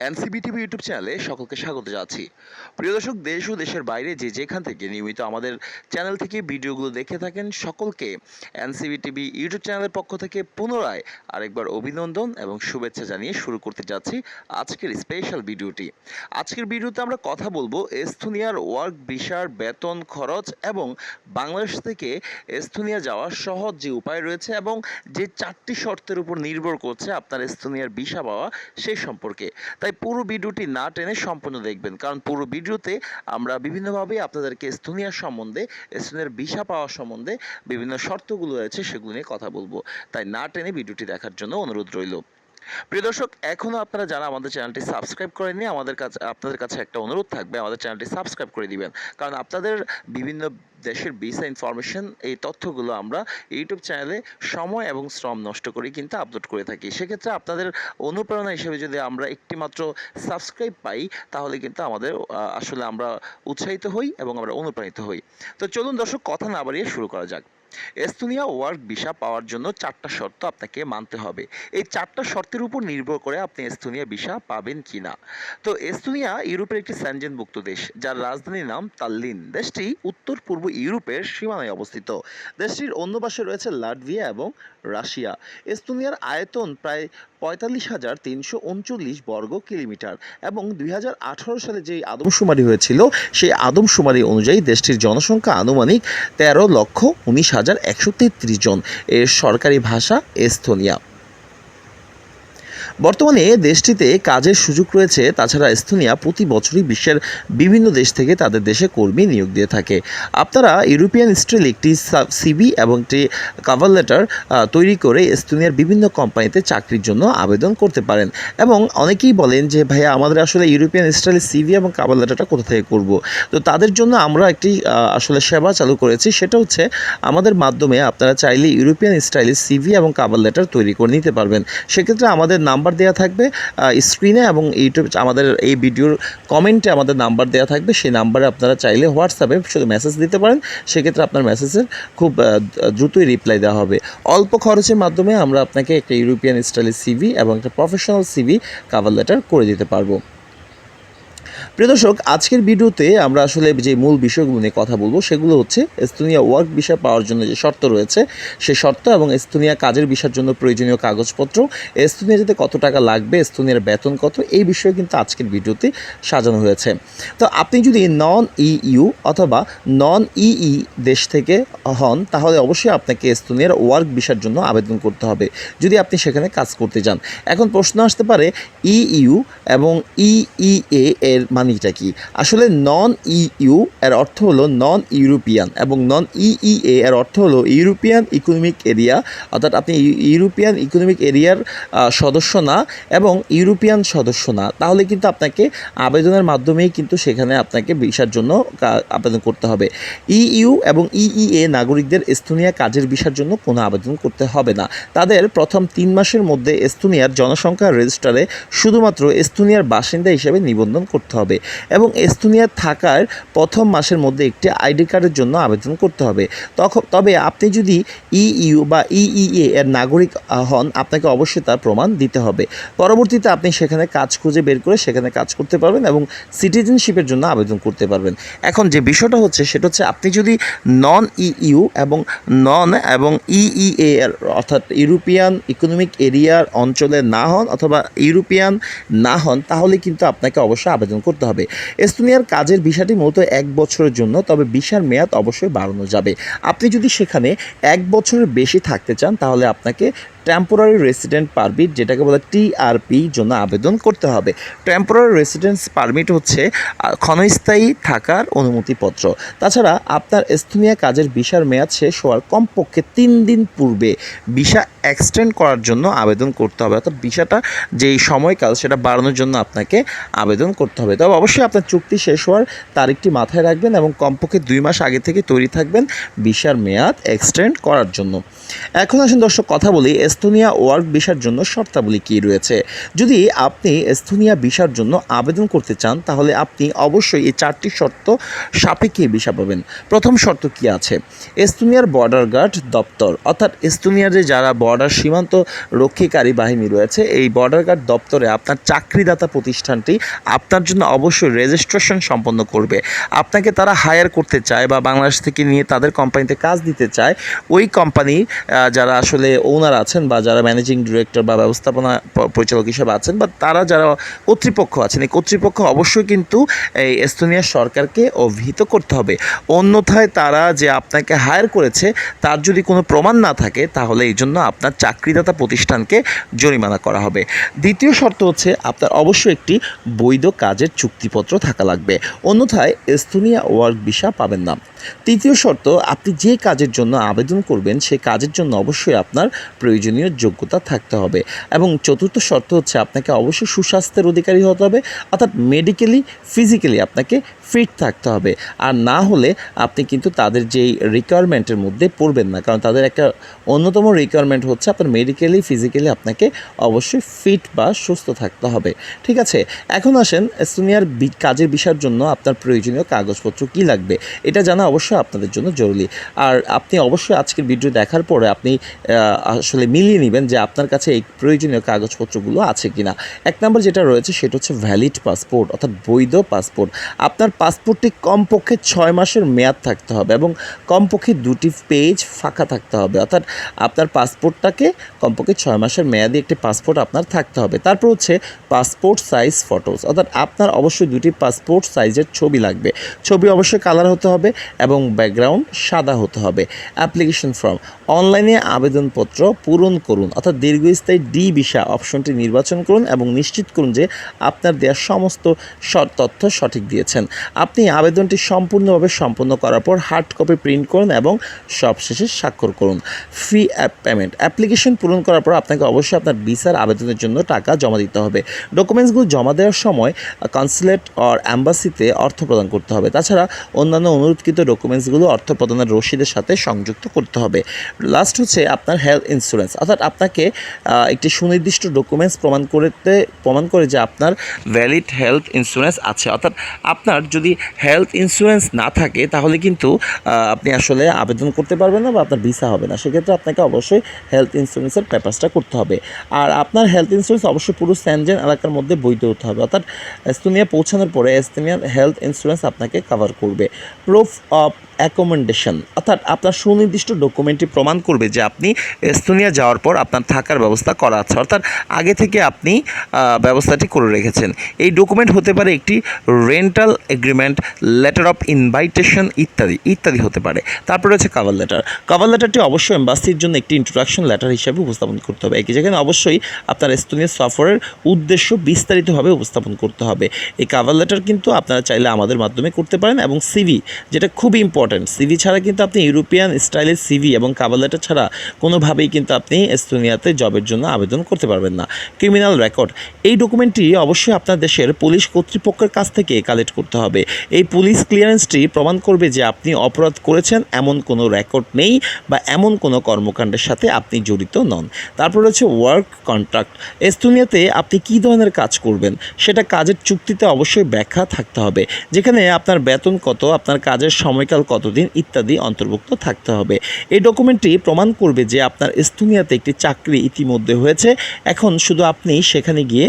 NCB TV YouTube চ্যানেলে সকলকে স্বাগত জানাচ্ছি। প্রিয় দর্শক, দেশ ও দেশের বাইরে যে যেখান থেকে নিয়মিত আমাদের চ্যানেল থেকে ভিডিওগুলো দেখে থাকেন, সকলকে এনসিবি টিভি ইউটিউব চ্যানেলের পক্ষ থেকে পুনরায় আরেকবার অভিনন্দন এবং শুভেচ্ছা জানিয়ে শুরু করতে যাচ্ছি আজকের স্পেশাল ভিডিওটি। আজকের ভিডিওতে আমরা কথা বলব এস্থুনিয়ার ওয়ার্ক ভিসার বেতন খরচ এবং বাংলাদেশ থেকে এস্থুনিয়া যাওয়ার সহজ যে উপায় রয়েছে এবং যে চারটি শর্তের উপর নির্ভর করছে আপনার এস্তোনিয়ার ভিসা পাওয়া সেই সম্পর্কে। তাই পুরো ভিডিওটি না টেনে সম্পূর্ণ দেখবেন। কারণ পুরো ভিডিওতে আমরা বিভিন্নভাবে আপনাদেরকে এস্তোনিয়ার সম্বন্ধে, এস্তোনিয়ার ভিসা পাওয়া সম্বন্ধে বিভিন্ন শর্তগুলো রয়েছে সেগুলো নিয়ে কথা বলব। তাই না টেনে ভিডিওটি দেখার জন্য অনুরোধ রইল। প্রিয় দর্শক এখনও আপনারা যারা আমাদের চ্যানেলটি সাবস্ক্রাইব করেননি, আমাদের কাছে, আপনাদের কাছে একটা অনুরোধ থাকবে, আমাদের চ্যানেলটি সাবস্ক্রাইব করে দিবেন। কারণ আপনাদের বিভিন্ন দেশের ভিসা ইনফরমেশন এই তথ্যগুলো আমরা ইউটিউব চ্যানেলে সময় এবং শ্রম নষ্ট করে কিন্তু আপলোড করে থাকি। সেক্ষেত্রে আপনাদের অনুপ্রেরণা হিসেবে যদি আমরা একটিমাত্র সাবস্ক্রাইব পাই, তাহলে কিন্তু আমাদের আসলে আমরা উৎসাহিত হই এবং আমরা অনুপ্রাণিত হই। তো চলুন দর্শক, কথা না বাড়িয়ে শুরু করা যাক। এস্তোনিয়া ওয়ার্ক ভিসা পাওয়ার জন্য চারটা শর্ত আপনাকে মানতে হবে। এই চারটা শর্তের উপর নির্ভর করে আপনি এস্তোনিয়া ভিসা পাবেন কি না তো এস্তোনিয়া ইউরোপের একটি স্যানজেনভুক্ত দেশ, যার রাজধানীর নাম তাল্লিন। দেশটি উত্তর পূর্ব ইউরোপের সীমানায় অবস্থিত। দেশটির অন্য পাশে রয়েছে লাটভিয়া এবং রাশিয়া। এস্তোনিয়ার আয়তন প্রায় পঁয়তাল্লিশ হাজার তিনশো উনচল্লিশ বর্গ কিলোমিটার এবং দুই হাজার আঠারো সালে যেই আদমশুমারি হয়েছিল, সেই আদমশুমারি অনুযায়ী দেশটির জনসংখ্যা আনুমানিক তেরো লক্ষ উনিশ হাজার একশো তেত্রিশ জন। এর সরকারি ভাষা এস্তোনিয়া। বর্তমানে দেশটিতে কাজের সুযোগ রয়েছে। তাছাড়া এস্তোনিয়া প্রতি বছরই বিশ্বের বিভিন্ন দেশ থেকে তাদের দেশে কর্মী নিয়োগ দিয়ে থাকে। আপনারা ইউরোপিয়ান স্টাইল একটি সিবি এবং একটি কাভার লেটার তৈরি করে এস্তোনিয়ার বিভিন্ন কোম্পানিতে চাকরির জন্য আবেদন করতে পারেন। এবং অনেকেই বলেন যে, ভাইয়া, আমাদের আসলে ইউরোপিয়ান স্টাইলের সিভি এবং কাভার লেটারটা কোথা থেকে করব? তো তাদের জন্য আমরা একটি আসলে সেবা চালু করেছি। সেটা হচ্ছে, আমাদের মাধ্যমে আপনারা চাইলে ইউরোপিয়ান স্টাইলের সিভি এবং কাভার লেটার তৈরি করে নিতে পারবেন। সেক্ষেত্রে আমাদের নাম্বার দেওয়া থাকবে স্ক্রিনে এবং ইউটিউব আমাদের এই ভিডিওর কমেন্টে আমাদের নাম্বার দেওয়া থাকবে। সেই নাম্বারে আপনারা চাইলে হোয়াটসঅ্যাপে শুধু মেসেজ দিতে পারেন। সেক্ষেত্রে আপনার মেসেজের খুব দ্রুতই রিপ্লাই দেওয়া হবে। অল্প খরচের মাধ্যমে আমরা আপনাকে একটা ইউরোপিয়ান স্টাইলের সিভি এবং একটা প্রফেশনাল সিভি কাভার লেটার করে দিতে পারব। প্রিয় দর্শক, আজকের ভিডিওতে আমরা আসলে যে মূল বিষয়গুলো নিয়ে কথা বলব সেগুলো হচ্ছে এস্তোনিয়া ওয়ার্ক ভিসা পাওয়ার জন্য যে শর্ত রয়েছে সেই শর্ত এবং এস্তোনিয়া কাজের ভিসার জন্য প্রয়োজনীয় কাগজপত্র এস্তোনিয়া যেতে কত টাকা লাগবে, এস্তোনিয়ার বেতন কত, এই বিষয়ে কিন্তু আজকের ভিডিওতে সাজানো হয়েছে। তো আপনি যদি নন ইইউ অথবা নন ইই দেশ থেকে হন, তাহলে অবশ্যই আপনাকে এস্তোনিয়ার ওয়ার্ক ভিসার জন্য আবেদন করতে হবে। যদি আপনি সেখানে কাজ করতে যান। এখন প্রশ্ন আসতে পারে, ইইউ এবং ইইএ এর মানিটা কি? আসলে নন ইইউ এর অর্থ হলো নন ইউরোপিয়ান এবং নন ইইএ এর অর্থ হলো ইউরোপিয়ান ইকোনমিক এরিয়া অর্থাৎ আপনি ইউ- ইউরোপিয়ান ইকোনমিক এরিয়ার সদস্য না এবং ইউরোপিয়ান সদস্য না। তাহলে কিন্তু আপনাকে আবেদনের মাধ্যমেই কিন্তু সেখানে আপনাকে ভিসার জন্য আবেদন করতে হবে। ইইউ এবং ইইএ নাগরিকদের এস্তোনিয়া কাজের ভিসার জন্য কোনো আবেদন করতে হবে না। তাদের প্রথম তিন মাসের মধ্যে এস্তোনিয়ার জনসংখ্যা রেজিস্টারে শুধুমাত্র এস্তোনিয়ার বাসিন্দা হিসেবে নিবন্ধন করতে হবে। এবং এস্তোনিয়ার থাকার প্রথম মাসের মধ্যে একটি আইডি কার্ডের জন্য আবেদন করতে হবে। তখন, তবে আপনি যদি ইইউ বা ইইএ এর নাগরিক হন, আপনাকে অবশ্যই তার প্রমাণ দিতে হবে। পরবর্তীতে আপনি সেখানে কাজ খুঁজে বের করে সেখানে কাজ করতে পারবেন এবং সিটিজেনশিপের জন্য আবেদন করতে পারবেন। এখন যে বিষয়টা হচ্ছে, সেটা হচ্ছে আপনি যদি নন ইইউ এবং নন এবং ইইএ এর, অর্থাৎ ইউরোপিয়ান ইকোনমিক এরিয়ার অঞ্চলে না হন অথবা ইউরোপিয়ান না হন, তাহলে কিন্তু আপনাকে অবশ্যই আবেদন করতে হবে। এস্তোনিয়ার কাজের ভিসাটি মূলত এক বছরের জন্য, তবে ভিসার মেয়াদ অবশ্যই বাড়ানো যাবে। আপনি যদি সেখানে এক বছরের বেশি থাকতে চান, তাহলে আপনাকে টেম্পোরারি রেসিডেন্ট পারমিট যেটাকে বলে টিআরপি জন্য আবেদন করতে হবে। টেম্পোরারি রেসিডেন্স পারমিট হচ্ছে ক্ষণস্থায়ী থাকার অনুমতিপত্র। তাছাড়া আপনার স্থানীয় কাজের ভিসার মেয়াদ শেষ হওয়ার কমপক্ষে তিন দিন পূর্বে ভিসা এক্সটেন্ড করার জন্য আবেদন করতে হবে। অর্থাৎ ভিসাটা যেই সময়কাল, সেটা বাড়ানোর জন্য আপনাকে আবেদন করতে হবে। তবে অবশ্যই আপনার চুক্তি শেষ হওয়ার তারিখটি মাথায় রাখবেন এবং কমপক্ষে দুই মাস আগে থেকে তৈরি থাকবেন ভিসার মেয়াদ এক্সটেন্ড করার জন্য। এখন আসুন দর্শক, কথা বলি এস্তোনিয়া ওয়ার্ক ভিসার জন্য শর্তাবলী কী রয়েছে? যদি আপনি এস্তোনিয়া ভিসার জন্য আবেদন করতে চান, তাহলে আপনি অবশ্যই এই চারটি শর্ত সাপেক্ষে ভিসা পাবেন। প্রথম শর্ত কি আছে? এস্তোনিয়ার বর্ডার গার্ড দপ্তর, অর্থাৎ এস্তোনিয়ার যে যারা বর্ডার সীমান্ত রক্ষীকারী বাহিনী রয়েছে, এই বর্ডার গার্ড দপ্তরে আপনার চাকরিদাতা প্রতিষ্ঠানটি আপনার জন্য অবশ্যই রেজিস্ট্রেশন সম্পন্ন করবে। আপনাকে তারা হায়ার করতে চায় বা বাংলাদেশ থেকে নিয়ে তাদের কোম্পানিতে কাজ দিতে চায়, ওই কোম্পানি যারা আসলে ওনার আছেন বা যারা ম্যানেজিং ডিরেক্টর বা ব্যবস্থাপনা পরিচালক হিসেবে আছেন বা তারা যারা কর্তৃপক্ষ আছেন, এই কর্তৃপক্ষ অবশ্যই কিন্তু এই এস্তোনিয়া সরকারকে অভিহিত করতে হবে। অন্যথায় তারা যে আপনাকে হায়ার করেছে, তার যদি কোনো প্রমাণ না থাকে, তাহলে এই জন্য আপনার চাকরিদাতা প্রতিষ্ঠানকে জরিমানা করা হবে। দ্বিতীয় শর্ত হচ্ছে, আপনার অবশ্যই একটি বৈধ কাজের চুক্তিপত্র থাকা লাগবে। অন্যথায় এস্তোনিয়া ওয়ার্ক ভিসা পাবেন না। তৃতীয় শর্ত, আপনি যে কাজের জন্য আবেদন করবেন সেই কাজের জন্য অবশ্যই আপনার প্রয়োজনীয় যোগ্যতা থাকতে হবে। এবং চতুর্থ শর্ত হচ্ছে আপনাকে অবশ্যই সুস্বাস্থ্যের অধিকারী হতে হবে, অর্থাৎ মেডিকেলি ফিজিক্যালি আপনাকে ফিট থাকতে হবে। আর না হলে আপনি কিন্তু তাদের যেই রিকোয়ারমেন্টের মধ্যে পড়বেন না, কারণ তাদের একটা অন্যতম রিকোয়ারমেন্ট হচ্ছে আপনার মেডিকেলি ফিজিক্যালি আপনাকে অবশ্যই ফিট বা সুস্থ থাকতে হবে। ঠিক আছে? এখন আসেন এস্তোনিয়ার বি- কাজের বিষয়ের জন্য আপনার প্রয়োজনীয় কাগজপত্র কি লাগবে? এটা জানা অবশ্যই আপনাদের জন্য জরুরি। আর আপনি অবশ্যই আজকের ভিডিও দেখার পরে আপনি আসলে মিলিয়ে নেবেন যে আপনার কাছে এই প্রয়োজনীয় কাগজপত্রগুলো আছে কিনা। এক নম্বর যেটা রয়েছে সেটা হচ্ছে ভ্যালিড পাসপোর্ট অর্থাৎ বৈধ পাসপোর্ট আপনার পাসপোর্টটি কমপক্ষে ছয় মাসের মেয়াদ থাকতে হবে এবং কমপক্ষে দুটি পেজ ফাঁকা থাকতে হবে। অর্থাৎ আপনার পাসপোর্টটাকে কমপক্ষে ছয় মাসের মেয়াদি একটি পাসপোর্ট আপনার থাকতে হবে। তারপর হচ্ছে পাসপোর্ট সাইজ ফটোস অর্থাৎ আপনার অবশ্যই দুটি পাসপোর্ট সাইজের ছবি লাগবে। ছবি অবশ্যই কালার হতে হবে এবং ব্যাকগ্রাউন্ড সাদা হতে হবে। অ্যাপ্লিকেশন ফর্ম অনলাইনে আবেদনপত্র পূরণ করুন, অর্থাৎ দীর্ঘস্থায়ী ডি ভিসা অপশনটি নির্বাচন করুন এবং নিশ্চিত করুন যে আপনার দেওয়া সমস্ত তথ্য সঠিক দিয়েছেন। আপনি আবেদনটি সম্পূর্ণভাবে সম্পন্ন করার পর হার্ড কপি প্রিন্ট করুন এবং সবশেষে স্বাক্ষর করুন। ফি অ্যাপ পেমেন্ট। অ্যাপ্লিকেশন পূরণ করার পর আপনাকে অবশ্যই আপনার ভিসার আবেদনের জন্য টাকা জমা দিতে হবে। ডকুমেন্টসগুলো জমা দেওয়ার সময় কনসুলেট অর অ্যাম্বাসিতে অর্থ প্রদান করতে হবে। তাছাড়া অন্যান্য অনুরোধকৃত ডকুমেন্টসগুলো অর্থ প্রদানের রসিদের সাথে সংযুক্ত করতে হবে। লাস্ট হচ্ছে আপনার হেলথ ইন্স্যুরেন্স। অর্থাৎ আপনাকে একটি সুনির্দিষ্ট ডকুমেন্টস প্রমাণ করতে, প্রমাণ করে যে আপনার ভ্যালিড হেলথ ইন্স্যুরেন্স আছে। অর্থাৎ আপনার যদি হেলথ ইন্স্যুরেন্স না থাকে, তাহলে কিন্তু আপনি আসলে আবেদন করতে পারবেন না বা আপনার ভিসা হবে না। সেক্ষেত্রে আপনাকে অবশ্যই হেলথ ইন্স্যুরেন্সের পেপারসটা করতে হবে। আর আপনার হেলথ ইন্স্যুরেন্স অবশ্যই পুরো স্যানজেন এলাকার মধ্যে বৈধ হতে হবে। অর্থাৎ এস্তোনিয়া পৌঁছানোর পরে এস্তোনিয়ার হেলথ ইন্স্যুরেন্স আপনাকে কভার করবে। প্রুফ অফ অ্যাকোমেন্ডেশন অর্থাৎ আপনার সুনির্দিষ্ট ডকুমেন্টটি প্রমাণ করবে যে আপনি এস্তোনিয়া যাওয়ার পর আপনার থাকার ব্যবস্থা করা আছে। অর্থাৎ আগে থেকে আপনি ব্যবস্থাটি করে রেখেছেন। এই ডকুমেন্ট হতে পারে একটি rental agreement letter of invitation ইত্যাদি ইত্যাদি হতে পারে। তারপরে রয়েছে কাভার লেটার কাভার লেটারটি অবশ্যই এম্বাসির জন্য একটি ইন্ট্রোডাকশন লেটার হিসাবে উপস্থাপন করতে হবে। একই যেখানে অবশ্যই আপনার এস্তোনিয়া সফরের উদ্দেশ্য বিস্তারিতভাবে উপস্থাপন করতে হবে। এই কাভার লেটার কিন্তু আপনারা চাইলে আমাদের মাধ্যমে করতে পারেন এবং সিভি যেটা খুবই ইম্পর্ট্যান্ট সিভি ছাড়া কিন্তু আপনি ইউরোপিয়ান স্টাইলের সিভি এবং কাভার লেটার ছাড়া কোনোভাবেই কিন্তু আপনি এস্তোনিয়াতে জবের জন্য আবেদন করতে পারবেন না। ক্রিমিনাল রেকর্ড এই ডকুমেন্টটি অবশ্যই আপনার দেশের পুলিশ কর্তৃপক্ষের কাছ থেকে কালেক্ট করতে হবে। এই পুলিশ ক্লিয়ারেন্সটি প্রমাণ করবে যে আপনি অপরাধ করেছেন, এমন কোনো রেকর্ড নেই বা এমন কোনো কর্মকাণ্ডের সাথে আপনি জড়িত নন। তারপর রয়েছে ওয়ার্ক কন্ট্রাক্ট এস্তোনিয়াতে আপনি কী ধরনের কাজ করবেন? সেটা কাজের চুক্তিতে অবশ্যই ব্যাখ্যা থাকতে হবে। যেখানে আপনার বেতন কত, আপনার কাজের সময়কাল কতদিন ইত্যাদি অন্তর্ভুক্ত থাকতে হবে। এই ডকুমেন্টটি প্রমাণ করবে যে আপনার এস্তোনিয়াতে একটি চাকরি ইতিমধ্যে হয়েছে। এখন শুধু আপনি সেখানে গিয়ে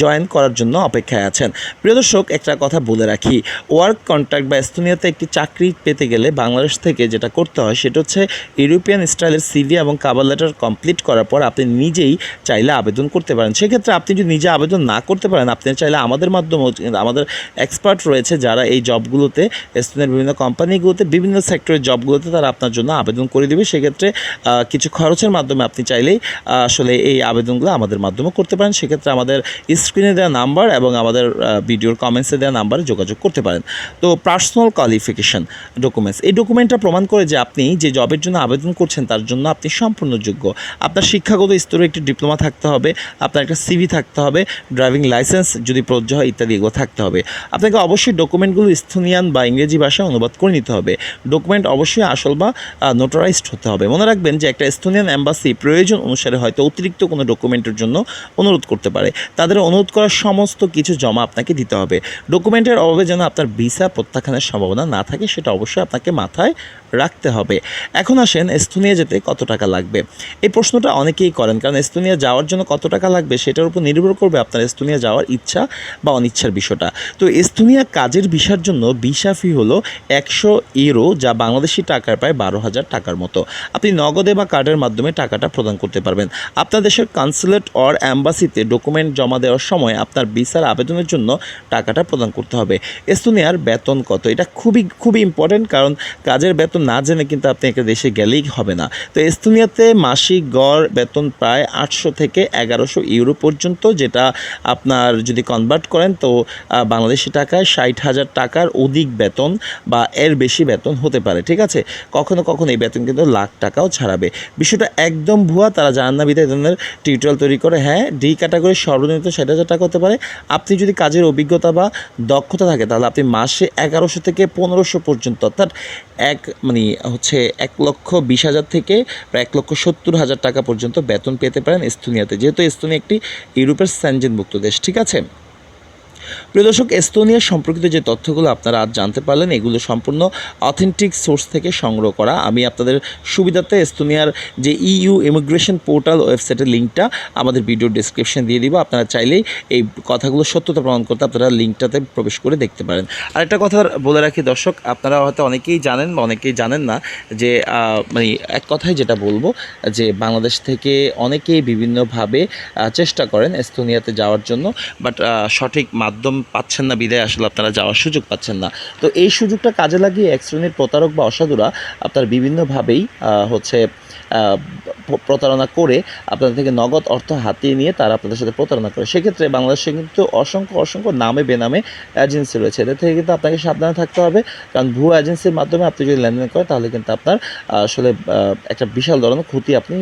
জয়েন করার জন্য অপেক্ষায় আছেন। প্রিয় দর্শক, একটা কথা বলে রাখি। ওয়ার্ক কন্ট্রাক্ট বা এস্তোনিয়াতে একটি চাকরি পেতে গেলে বাংলাদেশ থেকে যেটা করতে হয় সেটা হচ্ছে ইউরোপিয়ান স্টাইলের সিভি এবং কাবার লেটার কমপ্লিট করার পর আপনি নিজেই চাইলে আবেদন করতে পারেন। সেক্ষেত্রে আপনি যদি নিজে আবেদন না করতে পারেন, আপনি চাইলে আমাদের মাধ্যমে আমাদের এক্সপার্ট রয়েছে যারা এই জবগুলোতে এস্তোনিয়ার বিভিন্ন কোম্পানিগুলোতে বিভিন্ন সেক্টরের জবগুলোতে তারা আপনার জন্য আবেদন করে দেবে। সেক্ষেত্রে কিছু খরচের মাধ্যমে আপনি চাইলেই আসলে এই আবেদনগুলো আমাদের মাধ্যমে করতে পারেন। সেক্ষেত্রে আমাদের স্ক্রিনে দেওয়া নাম্বার এবং আমাদের ভিডিওর কমেন্টসে দেওয়া নাম্বারে যোগাযোগ করতে পারেন। তো পার্সোনাল কোয়ালিফিকেশন ডকুমেন্টস এই ডকুমেন্টটা প্রমাণ করে যে আপনি যে জবের জন্য আবেদন করছেন, তার জন্য আপনি সম্পূর্ণ যোগ্য। আপনার শিক্ষাগত স্তরে একটি ডিপ্লোমা থাকতে হবে, আপনার একটা সিভি থাকতে হবে ড্রাইভিং লাইসেন্স যদি প্রযোজ্য হয়, ইত্যাদি এগুলো থাকতে হবে। আপনাকে অবশ্যই ডকুমেন্টগুলো স্থুনিয়ান বা ইংরেজি ভাষায় অনুবাদ করে নিতে হবে। ডকুমেন্ট অবশ্যই আসল বা নোটারাইজড হতে হবে। মনে রাখবেন যে একটা এস্তোনিয়ান অ্যাম্বাসি প্রয়োজন অনুসারে হয়তো অতিরিক্ত কোনো ডকুমেন্টের জন্য অনুরোধ করতে পারে। তাদের অনুরোধ করার সমস্ত কিছু জমা আপনাকে দিতে হবে। ডকুমেন্টের অভাবে যেন আপনার ভিসা প্রত্যাখ্যানের সম্ভাবনা না থাকে, সেটা অবশ্যই আপনাকে মাথায় রাখতে হবে। এখন আসেন এস্তোনিয়া যেতে কত টাকা লাগবে? এই প্রশ্নটা অনেকেই করেন, কারণ এস্তোনিয়া যাওয়ার জন্য কত টাকা লাগবে সেটার উপর নির্ভর করবে আপনার এস্তোনিয়া যাওয়ার ইচ্ছা বা অনিচ্ছার বিষয়টা। তো এস্তোনিয়া কাজের ভিসার জন্য ভিসা ফি হলো একশো ইউরো, যা বাংলাদেশি টাকার প্রায় বারো হাজার টাকার মতো। আপনি নগদে বা কার্ডের মাধ্যমে টাকাটা প্রদান করতে পারবেন। আপনার দেশের কনসুলেট অর অ্যাম্বাসিতে ডকুমেন্ট জমা দেওয়ার সময় আপনার ভিসার আবেদনের জন্য টাকাটা প্রদান করতে হবে। এস্তোনিয়ার বেতন কত? এটা খুবই খুবই ইম্পর্টেন্ট কারণ কাজের বেতন না জেনে কিন্তু আপনি একটা দেশে গেলেই হবে না। তো এস্তোনিয়াতে মাসিক গড় বেতন প্রায় আটশো থেকে এগারোশো ইউরো পর্যন্ত, যেটা আপনার যদি কনভার্ট করেন তো বাংলাদেশি টাকায় ষাট হাজার টাকার অধিক বেতন বা এর বেশি বেতন হতে পারে, ঠিক আছে? কখনো কখনো এই বেতন কিন্তু লাখ টাকাও ছাড়াবে। বিষয়টা একদম ভুয়া, তারা জানান না বিধায় ধরনের টিউটোরিয়াল তৈরি করে হ্যাঁ ডি ক্যাটাগরি সর্বনিম্ন ষাট হাজার টাকা হতে পারে। আপনি যদি কাজের অভিজ্ঞতা বা দক্ষতা থাকে, তাহলে আপনি মাসে এগারোশো থেকে পনেরোশো পর্যন্ত, অর্থাৎ এক মানে হচ্ছে এক লক্ষ বিশ হাজার থেকে প্রায় এক লক্ষ সত্তর হাজার টাকা পর্যন্ত বেতন পেতে পারেন এস্তোনিয়াতে, যেহেতু এস্তোনিয়া একটি ইউরোপের স্যানজেনভুক্ত দেশ, ঠিক আছে? প্রিয় দর্শক, এস্তোনিয়া সম্পর্কিত যে তথ্যগুলো আপনারা আজ জানতে পারলেন, এগুলো সম্পূর্ণ অথেন্টিক সোর্স থেকে সংগ্রহ করা। আমি আপনাদের সুবিধার্থে এস্তোনিয়ার যে ইইউ ইমিগ্রেশন পোর্টাল ওয়েবসাইটের লিঙ্কটা আমাদের ভিডিও ডিসক্রিপশন দিয়ে দিব। আপনারা চাইলেই এই কথাগুলো সত্যতা প্রমাণ করতে আপনারা লিঙ্কটাতে প্রবেশ করে দেখতে পারেন। আরেকটা কথা বলে রাখি দর্শক, আপনারা হয়তো অনেকেই জানেন বা অনেকেই জানেন না যে মানে এক কথায় যেটা বলব, যে বাংলাদেশ থেকে অনেকেই বিভিন্নভাবে চেষ্টা করেন এস্তোনিয়াতে যাওয়ার জন্য বাট সঠিক মাধ্যম পাচ্ছেন না, বিদায় আসলে আপনারা যাওয়ার সুযোগ পাচ্ছেন না। তো এই সুযোগটা কাজে লাগিয়ে এক শ্রেণির প্রতারক বা অসাধুরা আপনার বিভিন্নভাবেই হচ্ছে প্রতারণা করে আপনাদের থেকে নগদ অর্থ হাতিয়ে নিয়ে তারা আপনাদের সাথে প্রতারণা করে। সেক্ষেত্রে বাংলাদেশে কিন্তু অসংখ্য অসংখ্য নামে বেনামে এজেন্সি রয়েছে। এদের থেকে কিন্তু আপনাকে সাবধানে থাকতে হবে। কারণ ভুয়া এজেন্সির মাধ্যমে আপনি যদি লেনদেন করেন, তাহলে কিন্তু আপনার আসলে একটা বিশাল ধরনের ক্ষতি আপনি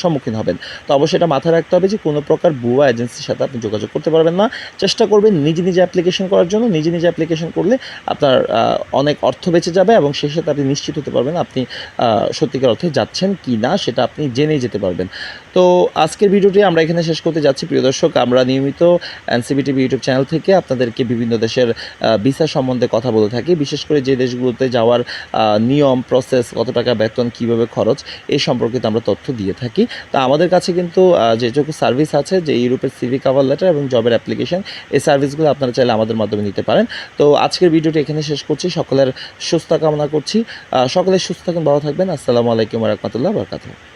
সম্মুখীন হবেন। তো অবশ্যই এটা মাথায় রাখতে হবে যে কোনো প্রকার ভুয়া এজেন্সির সাথে আপনি যোগাযোগ করতে পারবেন না। চেষ্টা করবেন নিজে নিজে অ্যাপ্লিকেশন করার জন্য। নিজে নিজে অ্যাপ্লিকেশন করলে আপনার অনেক অর্থ বেঁচে যাবে এবং সেই সাথে আপনি নিশ্চিত হতে পারবেন আপনি সত্যিকার অর্থে যাচ্ছেন কি না, সেটা আপনি জেনেই যেতে পারবেন। তো আজকের ভিডিওটি আমরা এখানে শেষ করতে যাচ্ছি। প্রিয় দর্শক আমরা নিয়মিত এনসিবি টিভি ইউটিউব চ্যানেল থেকে আপনাদেরকে বিভিন্ন দেশের ভিসা সম্বন্ধে কথা বলে থাকি। বিশেষ করে যে দেশগুলোতে যাওয়ার নিয়ম প্রসেস কত টাকা বেতন কীভাবে খরচ এই সম্পর্কিত আমরা তথ্য দিয়ে থাকি। তা আমাদের কাছে কিন্তু যেটুকু সার্ভিস আছে যে ইউরোপের সিভি কাভার লেটার এবং জবের অ্যাপ্লিকেশন এই সার্ভিসগুলো আপনারা চাইলে আমাদের মাধ্যমে নিতে পারেন। তো আজকের ভিডিওটি এখানে শেষ করছি। সকলের সুস্থ কামনা করছি। আহ, সকলে সুস্থ থাকুন ভালো থাকবেন। আসসালামু আলাইকুম রহমতুল্লাহ বরকাতুহ।